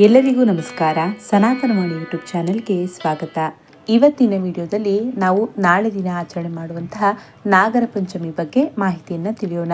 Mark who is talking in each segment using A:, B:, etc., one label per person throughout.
A: ಎಲ್ಲರಿಗೂ ನಮಸ್ಕಾರ. ಸನಾತನವಾಣಿ ಯೂಟ್ಯೂಬ್ ಚಾನೆಲ್ಗೆ ಸ್ವಾಗತ. ಇವತ್ತಿನ ವಿಡಿಯೋದಲ್ಲಿ ನಾವು ನಾಳೆ ದಿನ ಆಚರಣೆ ಮಾಡುವಂತಹ ನಾಗರ ಪಂಚಮಿ ಬಗ್ಗೆ ಮಾಹಿತಿಯನ್ನು ತಿಳಿಯೋಣ.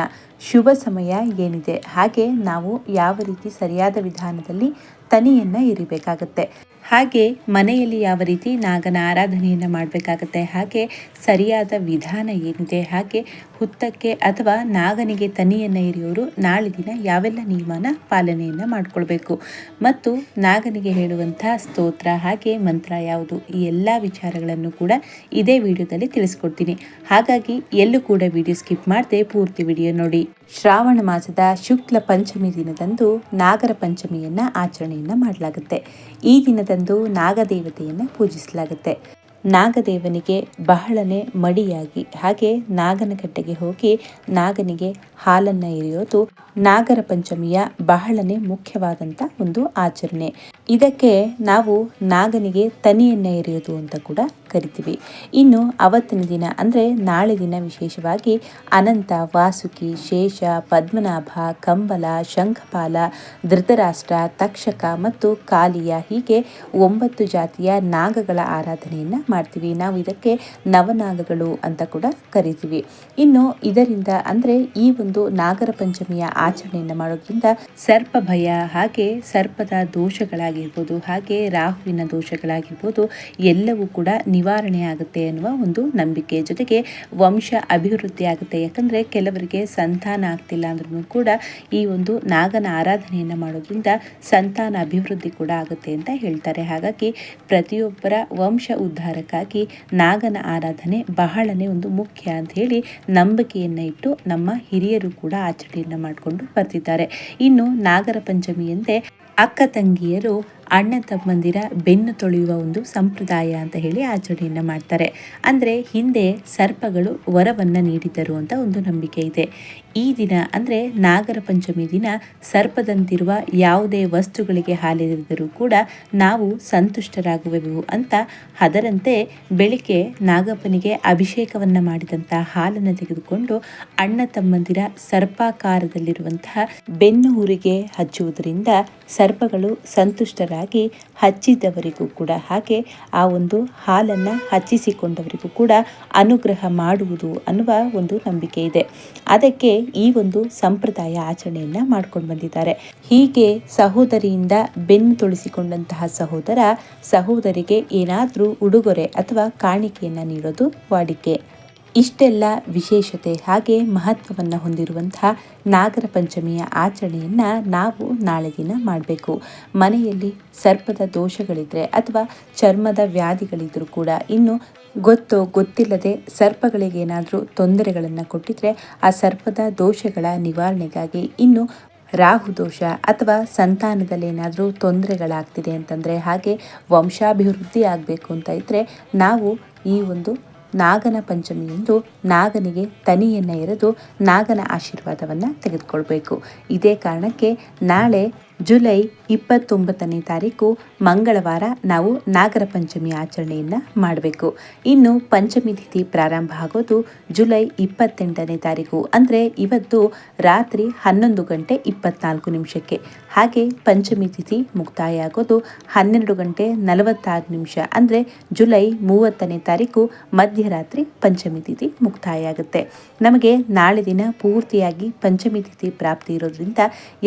A: ಶುಭ ಸಮಯ ಏನಿದೆ? ಹಾಗೆ ನಾವು ಯಾವ ರೀತಿ ಸರಿಯಾದ ವಿಧಾನದಲ್ಲಿ ತನಿಯನ್ನು ಇರಿಬೇಕಾಗತ್ತೆ? ಹಾಗೆ ಮನೆಯಲ್ಲಿ ಯಾವ ರೀತಿ ನಾಗನ ಆರಾಧನೆಯನ್ನು ಮಾಡಬೇಕಾಗತ್ತೆ, ಹಾಗೆ ಸರಿಯಾದ ವಿಧಾನ ಏನಿದೆ, ಹಾಗೆ ಹುತ್ತಕ್ಕೆ ಅಥವಾ ನಾಗನಿಗೆ ತನಿಯನ್ನು ಇರಿಯೋರು ನಾಳೆ ದಿನ ಯಾವೆಲ್ಲ ನಿಯಮನ ಪಾಲನೆಯನ್ನು ಮಾಡಿಕೊಳ್ಬೇಕು. ಮತ್ತು ನಾಗನಿಗೆ ಹೇಳುವಂಥ ಸ್ತೋತ್ರ, ಹಾಗೆ ಮಂತ್ರ ಯಾವುದು, ಈ ಎಲ್ಲ ವಿಚಾರಗಳನ್ನು ಕೂಡ ಇದೇ ವಿಡಿಯೋದಲ್ಲಿ ತಿಳಿಸ್ಕೊಡ್ತೀನಿ. ಹಾಗಾಗಿ ಎಲ್ಲೂ ಕೂಡ ವಿಡಿಯೋ ಸ್ಕಿಪ್ ಮಾಡದೆ ಪೂರ್ತಿ ವಿಡಿಯೋ ನೋಡಿ. ಶ್ರಾವಣ ಮಾಸದ ಶುಕ್ಲ ಪಂಚಮಿ ದಿನದಂದು ನಾಗರ ಪಂಚಮಿಯನ್ನು ಆಚರಣೆಯನ್ನು ಮಾಡಲಾಗುತ್ತೆ. ಈ ದಿನದಂದು ನಾಗದೇವತೆಯನ್ನು ಪೂಜಿಸಲಾಗುತ್ತೆ. ನಾಗದೇವನಿಗೆ ಬಹಳನೇ ಮಡಿಯಾಗಿ, ಹಾಗೆ ನಾಗನಕಟ್ಟೆಗೆ ಹೋಗಿ ನಾಗನಿಗೆ ಹಾಲನ್ನು ಎರೆಯೋದು ನಾಗರ ಪಂಚಮಿಯ ಬಹಳನೇ ಮುಖ್ಯವಾದಂಥ ಒಂದು ಆಚರಣೆ. ಇದಕ್ಕೆ ನಾವು ನಾಗನಿಗೆ ತನಿಯನ್ನು ಎರೆಯೋದು ಅಂತ ಕೂಡ ಕರಿತೀವಿ. ಇನ್ನು ಅವತ್ತಿನ ದಿನ ಅಂದರೆ ನಾಳೆ ದಿನ ವಿಶೇಷವಾಗಿ ಅನಂತ, ವಾಸುಕಿ, ಶೇಷ, ಪದ್ಮನಾಭ, ಕಂಬಲ, ಶಂಖಪಾಲ, ಧೃತರಾಷ್ಟ್ರ, ತಕ್ಷಕ ಮತ್ತು ಕಾಲಿಯ ಹೀಗೆ ಒಂಬತ್ತು ಜಾತಿಯ ನಾಗಗಳ ಆರಾಧನೆಯನ್ನು ಮಾಡ್ತೀವಿ. ನಾವು ಇದಕ್ಕೆ ನವನಾಗಗಳು ಅಂತ ಕೂಡ ಕರಿತೀವಿ. ಇನ್ನು ಇದರಿಂದ ಅಂದರೆ ಈ ಒಂದು ನಾಗರ ಪಂಚಮಿಯ ಆಚರಣೆಯನ್ನು ಮಾಡೋದ್ರಿಂದ ಸರ್ಪ ಭಯ ಹಾಗೆ ಸರ್ಪದ ದೋಷಗಳಾಗಿರ್ಬೋದು, ಹಾಗೆ ರಾಹುವಿನ ದೋಷಗಳಾಗಿರ್ಬೋದು ಎಲ್ಲವೂ ಕೂಡ ನಿವಾರಣೆ ಆಗುತ್ತೆ ಅನ್ನುವ ಒಂದು ನಂಬಿಕೆ. ಜೊತೆಗೆ ವಂಶ ಅಭಿವೃದ್ಧಿ ಆಗುತ್ತೆ. ಯಾಕಂದರೆ ಕೆಲವರಿಗೆ ಸಂತಾನ ಆಗ್ತಿಲ್ಲ ಅಂದ್ರೂ ಕೂಡ ಈ ಒಂದು ನಾಗನ ಆರಾಧನೆಯನ್ನು ಮಾಡೋದ್ರಿಂದ ಸಂತಾನ ಅಭಿವೃದ್ಧಿ ಕೂಡ ಆಗುತ್ತೆ ಅಂತ ಹೇಳ್ತಾರೆ. ಹಾಗಾಗಿ ಪ್ರತಿಯೊಬ್ಬರ ವಂಶ ಉದ್ಧಾರಕ್ಕಾಗಿ ನಾಗನ ಆರಾಧನೆ ಬಹಳನೇ ಒಂದು ಮುಖ್ಯ ಅಂತ ಹೇಳಿ ನಂಬಿಕೆಯನ್ನು ಇಟ್ಟು ನಮ್ಮ ಹಿರಿಯರು ಕೂಡ ಆಚರಣೆಯನ್ನು ಮಾಡಿಕೊಂಡು ಬರ್ತಿದ್ದಾರೆ. ಇನ್ನು ನಾಗರ ಪಂಚಮಿಯಂತೆ ಅಕ್ಕ ತಂಗಿಯರು ಅಣ್ಣ ತಮ್ಮಂದಿರ ಬೆನ್ನು ತೊಳೆಯುವ ಒಂದು ಸಂಪ್ರದಾಯ ಅಂತ ಹೇಳಿ ಆಚರಣೆಯನ್ನು ಮಾಡ್ತಾರೆ. ಅಂದರೆ ಹಿಂದೆ ಸರ್ಪಗಳು ವರವನ್ನು ನೀಡಿದ್ದರು ಅಂತ ಒಂದು ನಂಬಿಕೆ ಇದೆ. ಈ ದಿನ, ಅಂದರೆ ನಾಗರ ಪಂಚಮಿ ದಿನ, ಸರ್ಪದಂತಿರುವ ಯಾವುದೇ ವಸ್ತುಗಳಿಗೆ ಹಾಲೆರೆದರೂ ಕೂಡ ನಾವು ಸಂತುಷ್ಟರಾಗುವೆವು ಅಂತ ಅದರಂತೆ ಬೆಳಿಗ್ಗೆ ನಾಗಪ್ಪನಿಗೆ ಅಭಿಷೇಕವನ್ನು ಮಾಡಿದಂಥ ಹಾಲನ್ನು ತೆಗೆದುಕೊಂಡು ಅಣ್ಣ ತಮ್ಮಂದಿರ ಸರ್ಪಾಕಾರದಲ್ಲಿರುವಂತಹ ಬೆನ್ನು ಊರಿಗೆ ಹಚ್ಚುವುದರಿಂದ ಸರ್ಪಗಳು ಸಂತುಷ್ಟರಾಗಿ ಹಚ್ಚಿದವರಿಗೂ ಕೂಡ ಹಾಗೆ ಆ ಒಂದು ಹಾಲನ್ನು ಹಚ್ಚಿಸಿಕೊಂಡವರಿಗೂ ಕೂಡ ಅನುಗ್ರಹ ಮಾಡುವುದು ಅನ್ನುವ ಒಂದು ನಂಬಿಕೆ ಇದೆ. ಅದಕ್ಕೆ ಈ ಒಂದು ಸಂಪ್ರದಾಯ ಆಚರಣೆಯನ್ನ ಮಾಡ್ಕೊಂಡು ಬಂದಿದ್ದಾರೆ. ಹೀಗೆ ಸಹೋದರಿಯಿಂದ ಬೆನ್ನು ತುಳಿಸಿಕೊಂಡಂತಹ ಸಹೋದರ ಸಹೋದರಿಗೆ ಏನಾದರೂ ಉಡುಗೊರೆ ಅಥವಾ ಕಾಣಿಕೆಯನ್ನು ನೀಡೋದು ವಾಡಿಕೆ. ಇಷ್ಟೆಲ್ಲ ವಿಶೇಷತೆ ಹಾಗೆ ಮಹತ್ವವನ್ನು ಹೊಂದಿರುವಂತಹ ನಾಗರ ಪಂಚಮಿಯ ಆಚರಣೆಯನ್ನು ನಾವು ನಾಳೆ ದಿನ ಮಾಡಬೇಕು. ಮನೆಯಲ್ಲಿ ಸರ್ಪದ ದೋಷಗಳಿದ್ರೆ ಅಥವಾ ಚರ್ಮದ ವ್ಯಾಧಿಗಳಿದ್ದರೂ ಕೂಡ ಇನ್ನು ಗೊತ್ತೋ ಗೊತ್ತಿಲ್ಲದೆ ಸರ್ಪಗಳಿಗೆ ಏನಾದರೂ ತೊಂದರೆಗಳನ್ನು ಕೊಟ್ಟಿದ್ರೆ ಆ ಸರ್ಪದ ದೋಷಗಳ ನಿವಾರಣೆಗಾಗಿ ಇನ್ನು ರಾಹು ದೋಷ ಅಥವಾ ಸಂತಾನದಲ್ಲಿ ಏನಾದರೂ ತೊಂದರೆಗಳಾಗ್ತಿದೆ ಅಂತಂದರೆ ಹಾಗೆ ವಂಶಾಭಿವೃದ್ಧಿ ಆಗಬೇಕು ಅಂತ ಇದ್ದರೆ ನಾವು ಈ ಒಂದು ನಾಗನ ಪಂಚಮಿಯಂದು ನಾಗನಿಗೆ ತನಿಯನ್ನು ಎರೆದು ನಾಗನ ಆಶೀರ್ವಾದವನ್ನು ತೆಗೆದುಕೊಳ್ಬೇಕು. ಇದೇ ಕಾರಣಕ್ಕೆ ನಾಳೆ ಜುಲೈ ಇಪ್ಪತ್ತೊಂಬತ್ತನೇ ತಾರೀಕು ಮಂಗಳವಾರ ನಾವು ನಾಗರ ಪಂಚಮಿ ಆಚರಣೆಯನ್ನು ಮಾಡಬೇಕು. ಇನ್ನು ಪಂಚಮಿ ತಿಥಿ ಪ್ರಾರಂಭ ಆಗೋದು ಜುಲೈ ಇಪ್ಪತ್ತೆಂಟನೇ ತಾರೀಕು. ಅಂದರೆ ಇವತ್ತು ರಾತ್ರಿ ಹನ್ನೊಂದು ಗಂಟೆ ಇಪ್ಪತ್ನಾಲ್ಕು ನಿಮಿಷಕ್ಕೆ. ಹಾಗೆ ಪಂಚಮಿ ತಿಥಿ ಮುಕ್ತಾಯ ಆಗೋದು ಹನ್ನೆರಡು ಗಂಟೆ ನಲವತ್ತಾರು ನಿಮಿಷ. ಅಂದರೆ ಜುಲೈ ಮೂವತ್ತನೇ ತಾರೀಕು ಮಧ್ಯರಾತ್ರಿ ಪಂಚಮಿ ತಿಥಿ ಮುಕ್ತಾಯ ಆಗುತ್ತೆ. ನಮಗೆ ನಾಳೆ ದಿನ ಪೂರ್ತಿಯಾಗಿ ಪಂಚಮಿ ತಿಥಿ ಪ್ರಾಪ್ತಿ ಇರೋದ್ರಿಂದ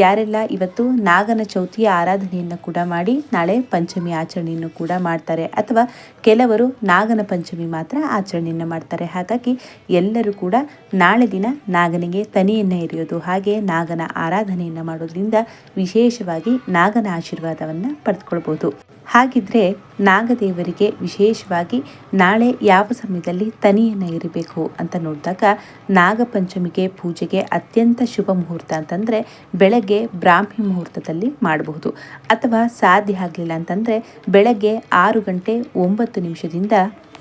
A: ಯಾರೆಲ್ಲ ಇವತ್ತು ನಾ ನಾಗನ ಚೌತಿಯ ಆರಾಧನೆಯನ್ನು ಕೂಡ ಮಾಡಿ ನಾಳೆ ಪಂಚಮಿ ಆಚರಣೆಯನ್ನು ಕೂಡ ಮಾಡ್ತಾರೆ. ಅಥವಾ ಕೆಲವರು ನಾಗನ ಪಂಚಮಿ ಮಾತ್ರ ಆಚರಣೆಯನ್ನು ಮಾಡ್ತಾರೆ. ಹಾಗಾಗಿ ಎಲ್ಲರೂ ಕೂಡ ನಾಳೆ ದಿನ ನಾಗನಿಗೆ ತನಿಯನ್ನು ಎರೆಯೋದು, ಹಾಗೆ ನಾಗನ ಆರಾಧನೆಯನ್ನು ಮಾಡೋದ್ರಿಂದ ವಿಶೇಷವಾಗಿ ನಾಗನ ಆಶೀರ್ವಾದವನ್ನು ಪಡೆದುಕೊಳ್ಬೋದು. ಹಾಗಿದ್ರೆ ನಾಗದೇವರಿಗೆ ವಿಶೇಷವಾಗಿ ನಾಳೆ ಯಾವ ಸಮಯದಲ್ಲಿ ತನಿಯನ್ನು ಇರಬೇಕು ಅಂತ ನೋಡಿದಾಗ ನಾಗಪಂಚಮಿಗೆ ಪೂಜೆಗೆ ಅತ್ಯಂತ ಶುಭ ಮುಹೂರ್ತ ಅಂತಂದರೆ ಬೆಳಗ್ಗೆ ಬ್ರಾಹ್ಮಿ ಮುಹೂರ್ತದಲ್ಲಿ ಮಾಡಬಹುದು. ಅಥವಾ ಸಾಧ್ಯ ಆಗಲಿಲ್ಲ ಅಂತಂದರೆ ಬೆಳಗ್ಗೆ ಆರು ಗಂಟೆ ಒಂಬತ್ತು ನಿಮಿಷದಿಂದ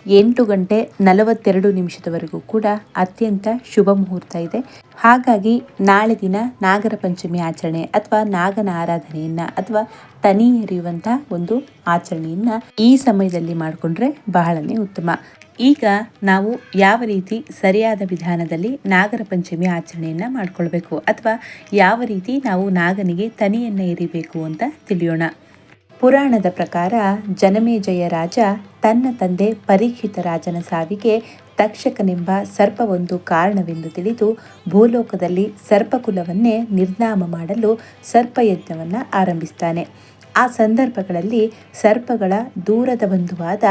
A: ಎಂಟು ಗಂಟೆ ನಲವತ್ತೆರಡು ನಿಮಿಷದವರೆಗೂ ಕೂಡ ಅತ್ಯಂತ ಶುಭ ಮುಹೂರ್ತ ಇದೆ. ಹಾಗಾಗಿ ನಾಳೆ ದಿನ ನಾಗರ ಪಂಚಮಿ ಆಚರಣೆ ಅಥವಾ ನಾಗನ ಆರಾಧನೆಯನ್ನ ಅಥವಾ ತನಿ ಎರೆಯುವಂಥ ಒಂದು ಆಚರಣೆಯನ್ನ ಈ ಸಮಯದಲ್ಲಿ ಮಾಡಿಕೊಂಡ್ರೆ ಬಹಳನೇ ಉತ್ತಮ. ಈಗ ನಾವು ಯಾವ ರೀತಿ ಸರಿಯಾದ ವಿಧಾನದಲ್ಲಿ ನಾಗರ ಪಂಚಮಿ ಆಚರಣೆಯನ್ನ ಮಾಡಿಕೊಳ್ಬೇಕು ಅಥವಾ ಯಾವ ರೀತಿ ನಾವು ನಾಗನಿಗೆ ತನಿಯನ್ನು ಎರಿಬೇಕು ಅಂತ ತಿಳಿಯೋಣ. ಪುರಾಣದ ಪ್ರಕಾರ ಜನಮೇಜಯ ರಾಜ, ತನ್ನ ತಂದೆ ಪರೀಕ್ಷಿತ ರಾಜನ ಸಾವಿಗೆ ತಕ್ಷಕನೆಂಬ ಸರ್ಪವೊಂದು ಕಾರಣವೆಂದು ತಿಳಿದು ಭೂಲೋಕದಲ್ಲಿ ಸರ್ಪಕುಲವನ್ನೇ ನಿರ್ನಾಮ ಮಾಡಲು ಸರ್ಪಯಜ್ಞವನ್ನು ಆರಂಭಿಸ್ತಾನೆ. ಆ ಸಂದರ್ಭಗಳಲ್ಲಿ ಸರ್ಪಗಳ ದೂರದ ಬಂಧುವಾದ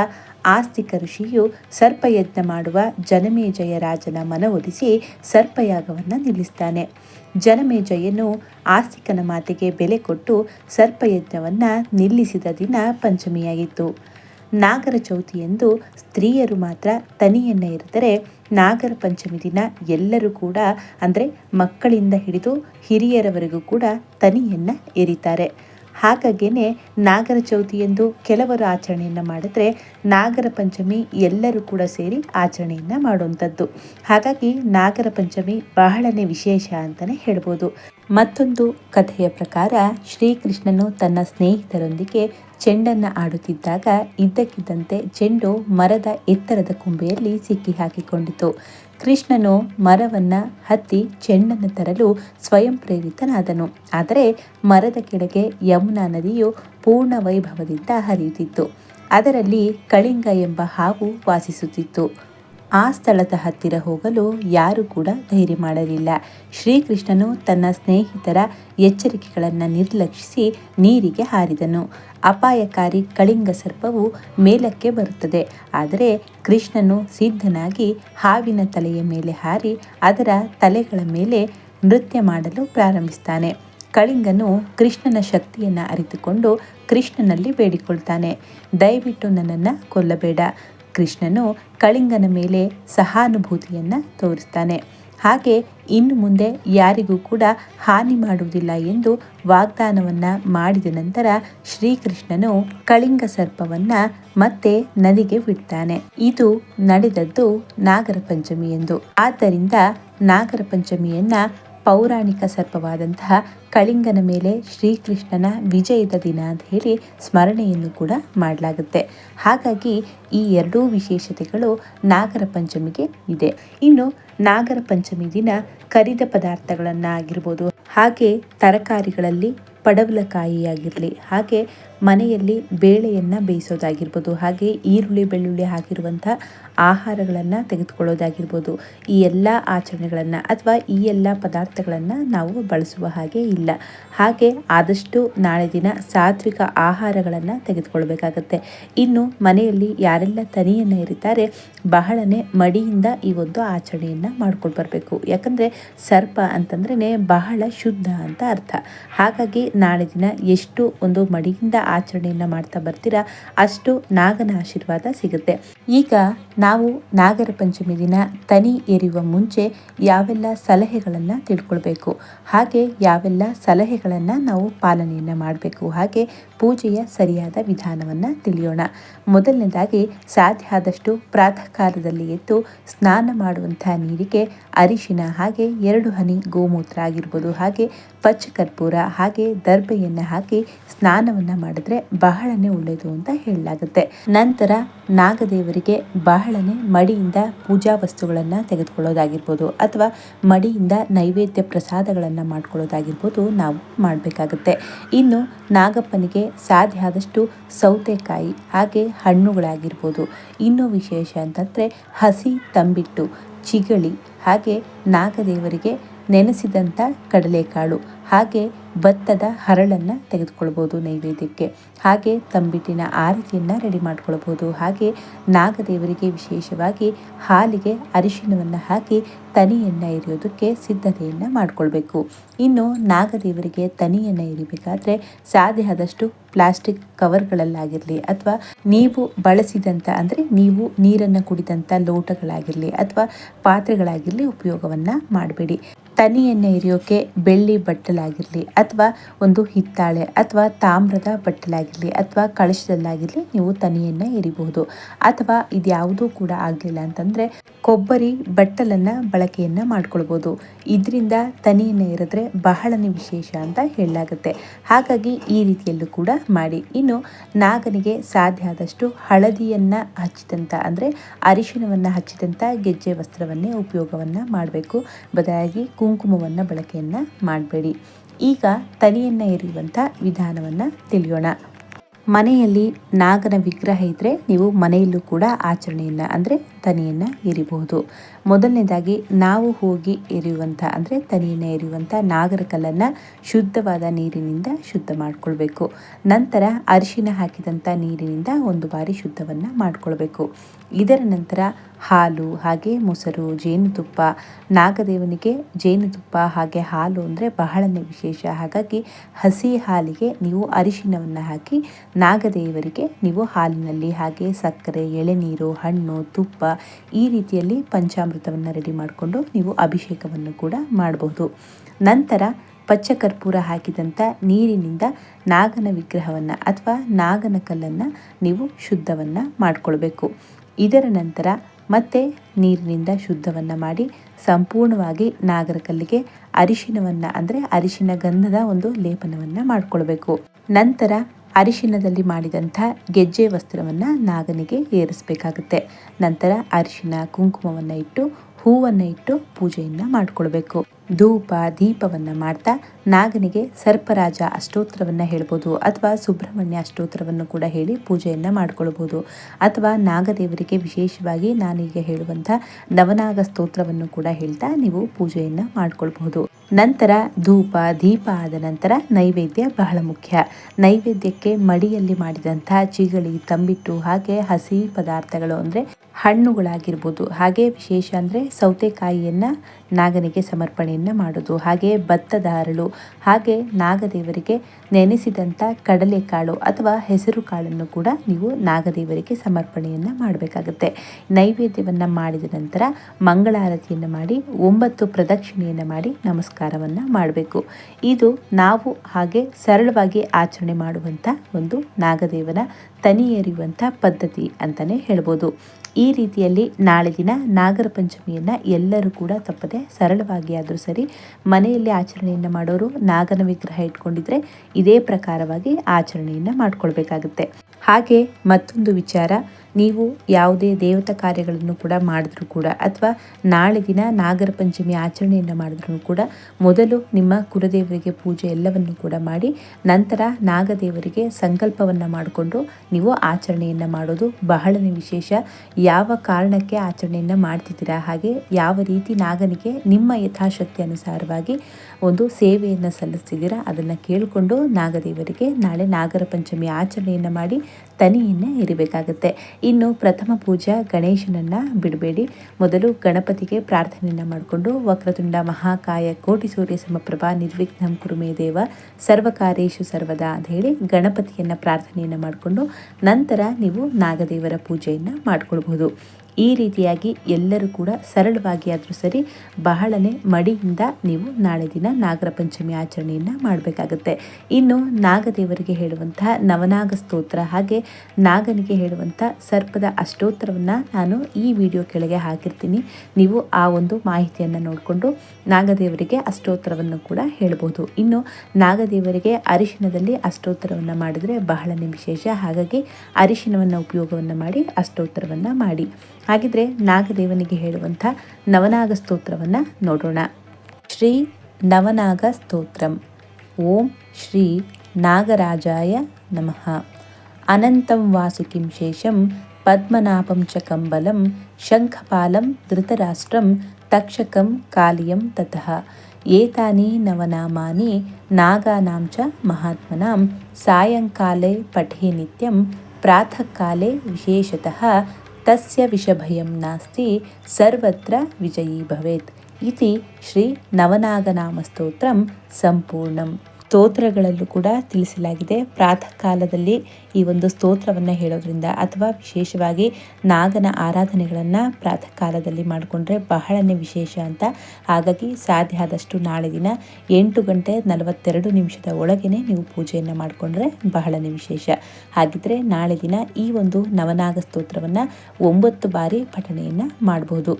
A: ಆಸ್ತಿಕ ಋಷಿಯು ಸರ್ಪಯಜ್ಞ ಮಾಡುವ ಜನಮೇಜಯ ರಾಜನ ಮನವೊಲಿಸಿ ಸರ್ಪಯಾಗವನ್ನು ನಿಲ್ಲಿಸ್ತಾನೆ. ಜನಮೇಜಯನು ಆಸ್ತಿಕನ ಮಾತಿಗೆ ಬೆಲೆ ಕೊಟ್ಟು ಸರ್ಪಯಜ್ಞವನ್ನು ನಿಲ್ಲಿಸಿದ ದಿನ ಪಂಚಮಿಯಾಗಿತ್ತು. ನಾಗರ ಚೌತಿಯಂದು ಸ್ತ್ರೀಯರು ಮಾತ್ರ ತನಿಯನ್ನ ಇರಿದರೆ ನಾಗರ ಪಂಚಮಿ ದಿನ ಎಲ್ಲರೂ ಕೂಡ, ಅಂದರೆ ಮಕ್ಕಳಿಂದ ಹಿಡಿದು ಹಿರಿಯರವರೆಗೂ ಕೂಡ ತನಿಯನ್ನು ಎರಿತಾರೆ. ಹಾಗಾಗಿಯೇ ನಾಗರ ಚೌತಿಯಂದು ಕೆಲವರು ಆಚರಣೆಯನ್ನು ಮಾಡಿದ್ರೆ ನಾಗರ ಪಂಚಮಿ ಎಲ್ಲರೂ ಕೂಡ ಸೇರಿ ಆಚರಣೆಯನ್ನು ಮಾಡುವಂಥದ್ದು. ಹಾಗಾಗಿ ನಾಗರ ಪಂಚಮಿ ಬಹಳನೇ ವಿಶೇಷ ಅಂತಲೇ ಹೇಳ್ಬೋದು. ಮತ್ತೊಂದು ಕಥೆಯ ಪ್ರಕಾರ ಶ್ರೀಕೃಷ್ಣನು ತನ್ನ ಸ್ನೇಹಿತರೊಂದಿಗೆ ಚೆಂಡನ್ನು ಆಡುತ್ತಿದ್ದಾಗ ಇದ್ದಕ್ಕಿದ್ದಂತೆ ಚೆಂಡು ಮರದ ಎತ್ತರದ ಕೊಂಬೆಯಲ್ಲಿ ಸಿಕ್ಕಿ ಹಾಕಿಕೊಂಡಿತು. ಕೃಷ್ಣನು ಮರವನ್ನ ಹತ್ತಿ ಚೆಂಡನ್ನು ತರಲು ಸ್ವಯಂ ಪ್ರೇರಿತನಾದನು. ಆದರೆ ಮರದ ಕೆಳಗೆ ಯಮುನಾ ನದಿಯು ಪೂರ್ಣ ವೈಭವದಿಂದ ಹರಿಯುತ್ತಿತ್ತು. ಅದರಲ್ಲಿ ಕಳಿಂಗ ಎಂಬ ಹಾವು ವಾಸಿಸುತ್ತಿತ್ತು. ಆ ಸ್ಥಳದ ಹತ್ತಿರ ಹೋಗಲು ಯಾರು ಕೂಡ ಧೈರ್ಯ ಮಾಡಲಿಲ್ಲ. ಶ್ರೀಕೃಷ್ಣನು ತನ್ನ ಸ್ನೇಹಿತರ ಎಚ್ಚರಿಕೆಗಳನ್ನು ನಿರ್ಲಕ್ಷಿಸಿ ನೀರಿಗೆ ಹಾರಿದನು. ಅಪಾಯಕಾರಿ ಕಳಿಂಗ ಸರ್ಪವು ಮೇಲಕ್ಕೆ ಬರುತ್ತದೆ. ಆದರೆ ಕೃಷ್ಣನು ಸಿದ್ಧನಾಗಿ ಹಾವಿನ ತಲೆಯ ಮೇಲೆ ಹಾರಿ ಅದರ ತಲೆಗಳ ಮೇಲೆ ನೃತ್ಯ ಮಾಡಲು ಪ್ರಾರಂಭಿಸ್ತಾನೆ. ಕಳಿಂಗನು ಕೃಷ್ಣನ ಶಕ್ತಿಯನ್ನು ಅರಿತುಕೊಂಡು ಕೃಷ್ಣನಲ್ಲಿ ಬೇಡಿಕೊಳ್ತಾನೆ. ದಯವಿಟ್ಟು ನನ್ನನ್ನು ಕೊಲ್ಲಬೇಡ. ಕೃಷ್ಣನು ಕಳಿಂಗನ ಮೇಲೆ ಸಹಾನುಭೂತಿಯನ್ನು ತೋರಿಸ್ತಾನೆ. ಹಾಗೆ ಇನ್ನು ಮುಂದೆ ಯಾರಿಗೂ ಕೂಡ ಹಾನಿ ಮಾಡುವುದಿಲ್ಲ ಎಂದು ವಾಗ್ದಾನವನ್ನ ಮಾಡಿದ ನಂತರ ಶ್ರೀಕೃಷ್ಣನು ಕಳಿಂಗ ಸರ್ಪವನ್ನ ಮತ್ತೆ ನದಿಗೆ ಬಿಡ್ತಾನೆ. ಇದು ನಡೆದದ್ದು ನಾಗರ ಪಂಚಮಿ ಎಂದು ಆದ್ದರಿಂದ ನಾಗರ ಪಂಚಮಿಯನ್ನ ಪೌರಾಣಿಕ ಸರ್ಪವಾದಂತಹ ಕಳಿಂಗನ ಮೇಲೆ ಶ್ರೀಕೃಷ್ಣನ ವಿಜಯದ ದಿನ ಅಂತ ಹೇಳಿ ಸ್ಮರಣೆಯನ್ನು ಕೂಡ ಮಾಡಲಾಗುತ್ತೆ. ಹಾಗಾಗಿ ಈ ಎರಡೂ ವಿಶೇಷತೆಗಳು ನಾಗರ ಪಂಚಮಿಗೆ ಇದೆ. ಇನ್ನು ನಾಗರ ಪಂಚಮಿ ದಿನ ಕರಿದ ಪದಾರ್ಥಗಳನ್ನಾಗಿರ್ಬೋದು, ಹಾಗೆ ತರಕಾರಿಗಳಲ್ಲಿ ಪಡವಲಕಾಯಿಯಾಗಿರಲಿ, ಹಾಗೆ ಮನೆಯಲ್ಲಿ ಬೇಳೆಯನ್ನು ಬೇಯಿಸೋದಾಗಿರ್ಬೋದು, ಹಾಗೆ ಈರುಳ್ಳಿ, ಬೆಳ್ಳುಳ್ಳಿ ಹಾಕಿರುವಂಥ ಆಹಾರಗಳನ್ನು ತೆಗೆದುಕೊಳ್ಳೋದಾಗಿರ್ಬೋದು. ಈ ಎಲ್ಲ ಆಚರಣೆಗಳನ್ನು ಅಥವಾ ಈ ಎಲ್ಲ ಪದಾರ್ಥಗಳನ್ನು ನಾವು ಬಳಸುವ ಹಾಗೆ ಇಲ್ಲ. ಹಾಗೆ ಆದಷ್ಟು ನಾಳೆ ದಿನ ಸಾತ್ವಿಕ ಆಹಾರಗಳನ್ನು ತೆಗೆದುಕೊಳ್ಬೇಕಾಗತ್ತೆ. ಇನ್ನು ಮನೆಯಲ್ಲಿ ಯಾರೆಲ್ಲ ತನಿಯನ್ನು ಇರುತ್ತಾರೆ ಬಹಳನೇ ಮಡಿಯಿಂದ ಈ ಒಂದು ಆಚರಣೆಯನ್ನು ಮಾಡ್ಕೊಂಡು ಬರಬೇಕು. ಯಾಕಂದರೆ ಸರ್ಪ ಅಂತಂದ್ರೇ ಬಹಳ ಶುದ್ಧ ಅಂತ ಅರ್ಥ. ಹಾಗಾಗಿ ನಾಳೆ ದಿನ ಎಷ್ಟು ಒಂದು ಮಡಿಯಿಂದ ಆಚರಣೆಯನ್ನು ಮಾಡ್ತಾ ಬರ್ತೀರಾ, ಅಷ್ಟು ನಾಗನ ಆಶೀರ್ವಾದ ಸಿಗುತ್ತೆ. ಈಗ ನಾವು ನಾಗರ ಪಂಚಮಿ ದಿನ ತನಿ ಎರಿಯುವ ಮುಂಚೆ ಯಾವೆಲ್ಲ ಸಲಹೆಗಳನ್ನು ತಿಳ್ಕೊಳ್ಬೇಕು, ಹಾಗೆ ಯಾವೆಲ್ಲ ಸಲಹೆಗಳನ್ನು ನಾವು ಪಾಲನೆಯನ್ನು ಮಾಡಬೇಕು, ಹಾಗೆ ಪೂಜೆಯ ಸರಿಯಾದ ವಿಧಾನವನ್ನು ತಿಳಿಯೋಣ. ಮೊದಲನೇದಾಗಿ, ಸಾಧ್ಯ ಆದಷ್ಟು ಪ್ರಾತಃ ಕಾಲದಲ್ಲಿ ಎದ್ದು ಸ್ನಾನ ಮಾಡುವಂತಹ ನೀರಿಗೆ ಅರಿಶಿನ, ಹಾಗೆ ಎರಡು ಹನಿ ಗೋಮೂತ್ರ ಆಗಿರ್ಬೋದು, ಹಾಗೆ ಪಚ್ಚಕರ್ಪೂರ ಹಾಗೆ ದರ್ಬೆಯನ್ನು ಹಾಕಿ ಸ್ನಾನವನ್ನು ಮಾಡಿದ್ರೆ ಬಹಳನೇ ಒಳ್ಳೆಯದು ಅಂತ ಹೇಳಲಾಗುತ್ತೆ. ನಂತರ ನಾಗದೇವರಿಗೆ ಬಹಳನೇ ಮಡಿಯಿಂದ ಪೂಜಾ ವಸ್ತುಗಳನ್ನು ತೆಗೆದುಕೊಳ್ಳೋದಾಗಿರ್ಬೋದು ಅಥವಾ ಮಡಿಯಿಂದ ನೈವೇದ್ಯ ಪ್ರಸಾದಗಳನ್ನು ಮಾಡ್ಕೊಳ್ಳೋದಾಗಿರ್ಬೋದು ನಾವು ಮಾಡಬೇಕಾಗುತ್ತೆ. ಇನ್ನು ನಾಗಪ್ಪನಿಗೆ ಸಾಧ್ಯ ಆದಷ್ಟು ಸೌತೆಕಾಯಿ, ಹಾಗೆ ಹಣ್ಣುಗಳಾಗಿರ್ಬೋದು. ಇನ್ನೂ ವಿಶೇಷ ಅಂತಂದರೆ ಹಸಿ ತಂಬಿಟ್ಟು, ಚಿಗಳಿ, ಹಾಗೆ ನಾಗದೇವರಿಗೆ ನೆನೆಸಿದಂಥ ಕಡಲೆಕಾಳು. ಹಾಗೆ ಭತ್ತದ ಹರಳನ್ನು ತೆಗೆದುಕೊಳ್ಬೋದು ನೈವೇದ್ಯಕ್ಕೆ. ಹಾಗೆ ತಂಬಿಟ್ಟಿನ ಆರತಿಯನ್ನು ರೆಡಿ ಮಾಡ್ಕೊಳ್ಬೋದು. ಹಾಗೆ ನಾಗದೇವರಿಗೆ ವಿಶೇಷವಾಗಿ ಹಾಲಿಗೆ ಅರಿಶಿಣವನ್ನು ಹಾಕಿ ತನಿಯನ್ನು ಎರಿಯೋದಕ್ಕೆ ಸಿದ್ಧತೆಯನ್ನು ಮಾಡಿಕೊಳ್ಬೇಕು. ಇನ್ನು ನಾಗದೇವರಿಗೆ ತನಿಯನ್ನು ಎರಿಬೇಕಾದ್ರೆ ಸಾಧ್ಯ ಆದಷ್ಟು ಪ್ಲಾಸ್ಟಿಕ್ ಕವರ್ಗಳಲ್ಲಾಗಿರಲಿ ಅಥವಾ ನೀವು ಬಳಸಿದಂಥ ಅಂದರೆ ನೀವು ನೀರನ್ನು ಕುಡಿದಂಥ ಲೋಟಗಳಾಗಿರಲಿ ಅಥವಾ ಪಾತ್ರೆಗಳಾಗಿರಲಿ ಉಪಯೋಗವನ್ನು ಮಾಡಬೇಡಿ. ತನಿಯನ್ನು ಇರಿಯೋಕೆ ಬೆಳ್ಳಿ ಬಟ್ಟಲಾಗಿರಲಿ ಅಥವಾ ಒಂದು ಹಿತ್ತಾಳೆ ಅಥವಾ ತಾಮ್ರದ ಬಟ್ಟಲಾಗಿರಲಿ ಅಥವಾ ಕಳಶದಲ್ಲಾಗಿರಲಿ ನೀವು ತನಿಯನ್ನು ಎರಿಬಹುದು. ಅಥವಾ ಇದ್ಯಾವುದೂ ಕೂಡ ಆಗಲಿಲ್ಲ ಅಂತಂದರೆ ಕೊಬ್ಬರಿ ಬಟ್ಟಲನ್ನು ಬಳಕೆಯನ್ನು ಮಾಡ್ಕೊಳ್ಬೋದು. ಇದರಿಂದ ತನಿಯನ್ನು ಇರಿದ್ರೆ ಬಹಳನೇ ವಿಶೇಷ ಅಂತ ಹೇಳಲಾಗುತ್ತೆ. ಹಾಗಾಗಿ ಈ ರೀತಿಯಲ್ಲೂ ಕೂಡ ಮಾಡಿ. ಇನ್ನು ನಾಗನಿಗೆ ಸಾಧ್ಯ ಆದಷ್ಟು ಹಳದಿಯನ್ನು ಹಚ್ಚಿದಂಥ ಅಂದರೆ ಅರಿಶಿಣವನ್ನು ಹಚ್ಚಿದಂಥ ಗೆಜ್ಜೆ ವಸ್ತ್ರವನ್ನೇ ಉಪಯೋಗವನ್ನು ಮಾಡಬೇಕು. ಬದಲಾಗಿ ಕುಂಕುಮವನ್ನು ಬಳಕೆಯನ್ನು ಮಾಡಬೇಡಿ. ಈಗ ತನಿಯನ್ನು ಎರೆಯುವಂಥ ವಿಧಾನವನ್ನು ತಿಳಿಯೋಣ. ಮನೆಯಲ್ಲಿ ನಾಗನ ವಿಗ್ರಹ ಇದ್ದರೆ ನೀವು ಮನೆಯಲ್ಲೂ ಕೂಡ ಆಚರಣೆಯನ್ನು ಅಂದರೆ ತನಿಯನ್ನು ಎರಿಬಹುದು. ಮೊದಲನೇದಾಗಿ ನಾವು ಹೋಗಿ ಎರೆಯುವಂಥ, ಅಂದರೆ ತನಿಯನ್ನು ಎರಿಯುವಂಥ ನಾಗರಕಲ್ಲನ್ನು ಶುದ್ಧವಾದ ನೀರಿನಿಂದ ಶುದ್ಧ ಮಾಡಿಕೊಳ್ಬೇಕು. ನಂತರ ಅರಿಶಿನ ಹಾಕಿದಂಥ ನೀರಿನಿಂದ ಒಂದು ಬಾರಿ ಶುದ್ಧವನ್ನು ಮಾಡಿಕೊಳ್ಬೇಕು. ಇದರ ನಂತರ ಹಾಲು, ಹಾಗೆ ಮೊಸರು, ಜೇನುತುಪ್ಪ, ನಾಗದೇವನಿಗೆ ಜೇನುತುಪ್ಪ, ಹಾಗೆ ಹಾಲು ಅಂದರೆ ಬಹಳನೇ ವಿಶೇಷ. ಹಾಗಾಗಿ ಹಸಿ ಹಾಲಿಗೆ ನೀವು ಅರಿಶಿನವನ್ನು ಹಾಕಿ, ನಾಗದೇವರಿಗೆ ನೀವು ಹಾಲಿನಲ್ಲಿ ಹಾಗೆ ಸಕ್ಕರೆ, ಎಳೆನೀರು, ಹಣ್ಣು, ತುಪ್ಪ ಈ ರೀತಿಯಲ್ಲಿ ಪಂಚಾಮೃತವನ್ನು ರೆಡಿ ಮಾಡಿಕೊಂಡು ನೀವು ಅಭಿಷೇಕವನ್ನು ಕೂಡ ಮಾಡಬಹುದು ನಂತರ ಪಚ್ಚ ಕರ್ಪೂರ ಹಾಕಿದಂಥ ನೀರಿನಿಂದ ನಾಗನ ವಿಗ್ರಹವನ್ನು ಅಥವಾ ನಾಗನ ಕಲ್ಲನ್ನು ನೀವು ಶುದ್ಧವನ್ನು ಮಾಡಿಕೊಳ್ಬೇಕು. ಇದರ ನಂತರ ಮತ್ತೆ ನೀರಿನಿಂದ ಶುದ್ಧವನ್ನು ಮಾಡಿ ಸಂಪೂರ್ಣವಾಗಿ ನಾಗರ ಕಲ್ಲಿಗೆ ಅರಿಶಿನವನ್ನು ಅಂದರೆ ಅರಿಶಿನ ಗಂಧದ ಒಂದು ಲೇಪನವನ್ನು ಮಾಡಿಕೊಳ್ಬೇಕು. ನಂತರ ಅರಿಶಿನದಲ್ಲಿ ಮಾಡಿದಂಥ ಗೆಜ್ಜೆ ವಸ್ತ್ರವನ್ನು ನಾಗನಿಗೆ ಏರಿಸಬೇಕಾಗುತ್ತೆ. ನಂತರ ಅರಿಶಿನ ಕುಂಕುಮವನ್ನು ಇಟ್ಟು ಹೂವನ್ನು ಇಟ್ಟು ಪೂಜೆಯನ್ನು ಮಾಡಿಕೊಳ್ಬೇಕು. ಧೂಪ, ದೀಪವನ್ನು ಮಾಡ್ತಾ ನಾಗನಿಗೆ ಸರ್ಪರಾಜ ಅಷ್ಟೋತ್ರವನ್ನು ಹೇಳ್ಬೋದು ಅಥವಾ ಸುಬ್ರಹ್ಮಣ್ಯ ಅಷ್ಟೋತ್ರವನ್ನು ಕೂಡ ಹೇಳಿ ಪೂಜೆಯನ್ನು ಮಾಡ್ಕೊಳ್ಬೋದು. ಅಥವಾ ನಾಗದೇವರಿಗೆ ವಿಶೇಷವಾಗಿ ನಾನೀಗ ಹೇಳುವಂಥ ನವನಾಗ ಸ್ತೋತ್ರವನ್ನು ಕೂಡ ಹೇಳ್ತಾ ನೀವು ಪೂಜೆಯನ್ನು ಮಾಡ್ಕೊಳ್ಬಹುದು. ನಂತರ ಧೂಪ, ದೀಪ ಆದ ನಂತರ ನೈವೇದ್ಯ ಬಹಳ ಮುಖ್ಯ. ನೈವೇದ್ಯಕ್ಕೆ ಮಡಿಯಲ್ಲಿ ಮಾಡಿದಂಥ ಚಿಗಳಿ, ತಂಬಿಟ್ಟು, ಹಾಗೆ ಹಸಿ ಪದಾರ್ಥಗಳು ಅಂದರೆ ಹಣ್ಣುಗಳಾಗಿರ್ಬೋದು. ಹಾಗೆ ವಿಶೇಷ ಅಂದರೆ ಸೌತೆಕಾಯಿಯನ್ನು ನಾಗನಿಗೆ ಸಮರ್ಪಣೆಯನ್ನು ಮಾಡೋದು. ಹಾಗೆ ಭತ್ತದ ಅರಳು ಹಾಗೆ ನಾಗದೇವರಿಗೆ ನೆನೆಸಿದಂಥ ಕಡಲೆಕಾಳು ಅಥವಾ ಹೆಸರು ಕಾಳನ್ನು ಕೂಡ ನೀವು ನಾಗದೇವರಿಗೆ ಸಮರ್ಪಣೆಯನ್ನು ಮಾಡಬೇಕಾಗುತ್ತೆ. ನೈವೇದ್ಯವನ್ನು ಮಾಡಿದ ನಂತರ ಮಂಗಳಾರತಿಯನ್ನು ಮಾಡಿ, ಒಂಬತ್ತು ಪ್ರದಕ್ಷಿಣೆಯನ್ನು ಮಾಡಿ ನಮಸ್ಕಾರವನ್ನು ಮಾಡಬೇಕು. ಇದು ನಾವು ಹಾಗೆ ಸರಳವಾಗಿ ಆಚರಣೆ ಮಾಡುವಂಥ ಒಂದು ನಾಗದೇವನ ತನಿ ಎರಿಯುವಂಥ ಪದ್ಧತಿ ಅಂತಲೇ ಹೇಳ್ಬೋದು. ಈ ರೀತಿಯಲ್ಲಿ ನಾಳೆ ದಿನ ನಾಗರ ಪಂಚಮಿಯನ್ನು ಎಲ್ಲರೂ ಕೂಡ ತಪ್ಪದೆ ಸರಳವಾಗಿ ಆದರೂ ಸರಿ ಮನೆಯಲ್ಲಿ ಆಚರಣೆಯನ್ನು ಮಾಡೋರು ನಾಗನ ವಿಗ್ರಹ ಇಟ್ಕೊಂಡಿದ್ರೆ ಇದೇ ಪ್ರಕಾರವಾಗಿ ಆಚರಣೆಯನ್ನು ಮಾಡ್ಕೊಳ್ಬೇಕಾಗುತ್ತೆ. ಹಾಗೆ ಮತ್ತೊಂದು ವಿಚಾರ ನೀವು ಯಾವುದೇ ದೇವತಾ ಕಾರ್ಯಗಳನ್ನು ಕೂಡ ಮಾಡಿದ್ರು ಕೂಡ ಅಥವಾ ನಾಳೆ ದಿನ ನಾಗರ ಪಂಚಮಿ ಆಚರಣೆಯನ್ನು ಮಾಡಿದ್ರು ಕೂಡ ಮೊದಲು ನಿಮ್ಮ ಕುಲದೇವರಿಗೆ ಪೂಜೆ ಎಲ್ಲವನ್ನು ಕೂಡ ಮಾಡಿ ನಂತರ ನಾಗದೇವರಿಗೆ ಸಂಕಲ್ಪವನ್ನು ಮಾಡಿಕೊಂಡು ನೀವು ಆಚರಣೆಯನ್ನು ಮಾಡೋದು ಬಹಳನೇ ವಿಶೇಷ. ಯಾವ ಕಾರಣಕ್ಕೆ ಆಚರಣೆಯನ್ನು ಮಾಡ್ತಿದ್ದೀರಾ? ಹಾಗೆ ಯಾವ ರೀತಿ ನಾಗನಿಗೆ ನಿಮ್ಮ ಯಥಾಶಕ್ತಿ ಅನುಸಾರವಾಗಿ ಒಂದು ಸೇವೆಯನ್ನು ಸಲ್ಲಿಸ್ತಿದ್ದೀರಾ? ಅದನ್ನು ಕೇಳಿಕೊಂಡು ನಾಗದೇವರಿಗೆ ನಾಳೆ ನಾಗರ ಪಂಚಮಿ ಆಚರಣೆಯನ್ನು ಮಾಡಿ ತನಿಯನ್ನು ಇರಬೇಕಾಗುತ್ತೆ. ಇನ್ನು ಪ್ರಥಮ ಪೂಜಾ ಗಣೇಶನನ್ನು ಬಿಡಬೇಡಿ. ಮೊದಲು ಗಣಪತಿಗೆ ಪ್ರಾರ್ಥನೆಯನ್ನು ಮಾಡಿಕೊಂಡು ವಕ್ರತುಂಡ ಮಹಾಕಾಯ ಕೋಟಿ ಸೂರ್ಯ ಸಮಪ್ರಭಾ ನಿರ್ವಿಘ್ನಂ ಕುರುಮೇ ದೇವ ಸರ್ವಕಾರೇಶು ಸರ್ವದಾ ಅಂತ ಹೇಳಿ ಗಣಪತಿಯನ್ನು ಪ್ರಾರ್ಥನೆಯನ್ನು ಮಾಡಿಕೊಂಡು ನಂತರ ನೀವು ನಾಗದೇವರ ಪೂಜೆಯನ್ನು ಮಾಡ್ಕೊಳ್ಬಹುದು. ಈ ರೀತಿಯಾಗಿ ಎಲ್ಲರೂ ಕೂಡ ಸರಳವಾಗಿ ಆದರೂ ಸರಿ ಬಹಳನೇ ಮಡಿಯಿಂದ ನೀವು ನಾಳೆ ದಿನ ನಾಗರ ಪಂಚಮಿ ಆಚರಣೆಯನ್ನು ಮಾಡಬೇಕಾಗುತ್ತೆ. ಇನ್ನು ನಾಗದೇವರಿಗೆ ಹೇಳುವಂತಹ ನವನಾಗ ಸ್ತೋತ್ರ ಹಾಗೆ ನಾಗನಿಗೆ ಹೇಳುವಂಥ ಸರ್ಪದ ಅಷ್ಟೋತ್ತರವನ್ನು ನಾನು ಈ ವಿಡಿಯೋ ಕೆಳಗೆ ಹಾಕಿರ್ತೀನಿ. ನೀವು ಆ ಒಂದು ಮಾಹಿತಿಯನ್ನು ನೋಡಿಕೊಂಡು ನಾಗದೇವರಿಗೆ ಅಷ್ಟೋತ್ತರವನ್ನು ಕೂಡ ಹೇಳ್ಬೋದು. ಇನ್ನು ನಾಗದೇವರಿಗೆ ಅರಿಶಿನದಲ್ಲಿ ಅಷ್ಟೋತ್ತರವನ್ನು ಮಾಡಿದರೆ ಬಹಳನೇ ವಿಶೇಷ. ಹಾಗಾಗಿ ಅರಿಶಿನವನ್ನು ಉಪಯೋಗವನ್ನು ಮಾಡಿ ಅಷ್ಟೋತ್ತರವನ್ನು ಮಾಡಿ. ಹಾಗಿದ್ರೆ ನಾಗದೇವನಿಗೆ ಹೇಳುವಂಥ ನವನಾಗ ಸ್ತೋತ್ರವನ್ನು ನೋಡೋಣ. ಶ್ರೀ ನವನಾಗ ಸ್ತೋತ್ರಂ. ಓಂ ಶ್ರೀ ನಾಗರಾಜಾಯ ನಮಃ. ಅನಂತಂ ವಾಸುಕಿಂ ಶೇಷಂ, ಪದ್ಮನಾಭಂ ಚ ಕಂಬಲಂ, ಶಂಖಪಾಲಂ ಧೃತರಾಷ್ಟ್ರಂ, ತಕ್ಷಕಂ ಕಾಲಿಯಂ ತತಃ. ಏತಾನಿ ನವನಾಮಾನಿ, ನಾಗಾನಾಂ ಚ ಮಹಾತ್ಮನಾಂ, ಸಾಯಂಕಾಲೆ ಪಠೇ ನಿತ್ಯಂ ಪ್ರಾತಃ ಕಾಲೆ ವಿಶೇಷತಃ ತಸ್ಯ ವಿಷಭಯಂ ನಾಸ್ತಿ ಸರ್ವತ್ರ ವಿಜಯೀ ಭವೇತ್ ಇತಿ ಶ್ರೀ ನವನಾಗನಾಮಸ್ತೋತ್ರಂ ಸಂಪೂರ್ಣಂ ಸ್ತೋತ್ರಗಳಲ್ಲೂ ಕೂಡ ತಿಳಿಸಲಾಗಿದೆ. ಪ್ರಾತಃ ಕಾಲದಲ್ಲಿ ಈ ಒಂದು ಸ್ತೋತ್ರವನ್ನು ಹೇಳೋದ್ರಿಂದ ಅಥವಾ ವಿಶೇಷವಾಗಿ ನಾಗನ ಆರಾಧನೆಗಳನ್ನು ಪ್ರಾತಃ ಕಾಲದಲ್ಲಿ ಮಾಡಿಕೊಂಡ್ರೆ ಬಹಳನೇ ವಿಶೇಷ ಅಂತ. ಹಾಗಾಗಿ ಸಾಧ್ಯ ಆದಷ್ಟು ನಾಳೆ ದಿನ ಎಂಟು ಗಂಟೆ ನಲವತ್ತೆರಡು ನಿಮಿಷದ ಒಳಗೇ ನೀವು ಪೂಜೆಯನ್ನು ಮಾಡಿಕೊಂಡ್ರೆ ಬಹಳನೇ ವಿಶೇಷ. ಹಾಗಿದ್ರೆ ನಾಳೆ ದಿನ ಈ ಒಂದು ನವನಾಗ ಸ್ತೋತ್ರವನ್ನು ಒಂಬತ್ತು ಬಾರಿ ಪಠಣೆಯನ್ನು ಮಾಡಬಹುದು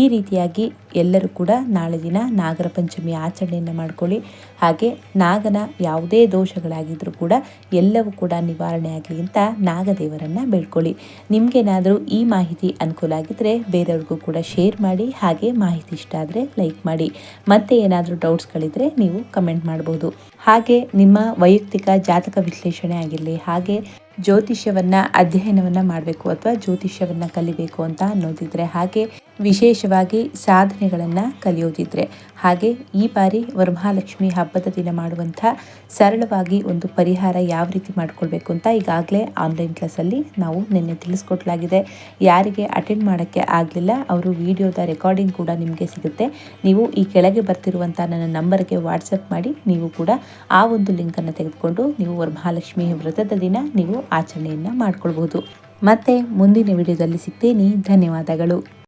A: ಈ ರೀತಿಯಾಗಿ ಎಲ್ಲರೂ ಕೂಡ ನಾಳೆ ದಿನ ನಾಗರ ಪಂಚಮಿ ಆಚರಣೆಯನ್ನು ಮಾಡ್ಕೊಳ್ಳಿ. ಹಾಗೆ ನಾಗನ ಯಾವುದೇ ದೋಷಗಳಾಗಿದ್ದರೂ ಕೂಡ ಎಲ್ಲವೂ ಕೂಡ ನಿವಾರಣೆ ಆಗಲಿ ಅಂತ ನಾಗದೇವರನ್ನು ಬೇಡ್ಕೊಳ್ಳಿ. ನಿಮಗೇನಾದರೂ ಈ ಮಾಹಿತಿ ಅನುಕೂಲ ಆಗಿದ್ದರೆ ಬೇರೆಯವ್ರಿಗೂ ಕೂಡ ಶೇರ್ ಮಾಡಿ, ಹಾಗೆ ಮಾಹಿತಿ ಇಷ್ಟ ಆದರೆ ಲೈಕ್ ಮಾಡಿ. ಮತ್ತೆ ಏನಾದರೂ ಡೌಟ್ಸ್ಗಳಿದ್ರೆ ನೀವು ಕಮೆಂಟ್ ಮಾಡ್ಬೋದು. ಹಾಗೆ ನಿಮ್ಮ ವೈಯಕ್ತಿಕ ಜಾತಕ ವಿಶ್ಲೇಷಣೆ ಆಗಿರಲಿ, ಹಾಗೆ ಜ್ಯೋತಿಷ್ಯವನ್ನ ಅಧ್ಯಯನವನ್ನ ಮಾಡಬೇಕು ಅಥವಾ ಜ್ಯೋತಿಷ್ಯವನ್ನ ಕಲಿಬೇಕು ಅಂತ ಅನ್ನೋದಿದ್ರೆ ಹಾಗೆ ವಿಶೇಷವಾಗಿ ಸಾಧನೆಗಳನ್ನು ಕಲಿಯೋದಿದ್ರೆ. ಹಾಗೆ ಈ ಬಾರಿ ವರಮಹಾಲಕ್ಷ್ಮಿ ಹಬ್ಬದ ದಿನ ಮಾಡುವಂಥ ಸರಳವಾಗಿ ಒಂದು ಪರಿಹಾರ ಯಾವ ರೀತಿ ಮಾಡ್ಕೊಳ್ಬೇಕು ಅಂತ ಈಗಾಗಲೇ ಆನ್ಲೈನ್ ಕ್ಲಾಸಲ್ಲಿ ನಾವು ನಿನ್ನೆ ತಿಳಿಸ್ಕೊಡ್ಲಾಗಿದೆ ಯಾರಿಗೆ ಅಟೆಂಡ್ ಮಾಡೋಕ್ಕೆ ಆಗಲಿಲ್ಲ, ಅವರು ವಿಡಿಯೋದ ರೆಕಾರ್ಡಿಂಗ್ ಕೂಡ ನಿಮಗೆ ಸಿಗುತ್ತೆ. ನೀವು ಈ ಕೆಳಗೆ ಬರ್ತಿರುವಂಥ ನನ್ನ ನಂಬರ್ಗೆ ವಾಟ್ಸಪ್ ಮಾಡಿ, ನೀವು ಕೂಡ ಆ ಒಂದು ಲಿಂಕನ್ನು ತೆಗೆದುಕೊಂಡು ನೀವು ವರಮಹಾಲಕ್ಷ್ಮಿ ವ್ರತದ ದಿನ ನೀವು ಆಚರಣೆಯನ್ನು ಮಾಡ್ಕೊಳ್ಬಹುದು. ಮತ್ತೆ ಮುಂದಿನ ವಿಡಿಯೋದಲ್ಲಿ ಸಿಗ್ತೀನಿ. ಧನ್ಯವಾದಗಳು.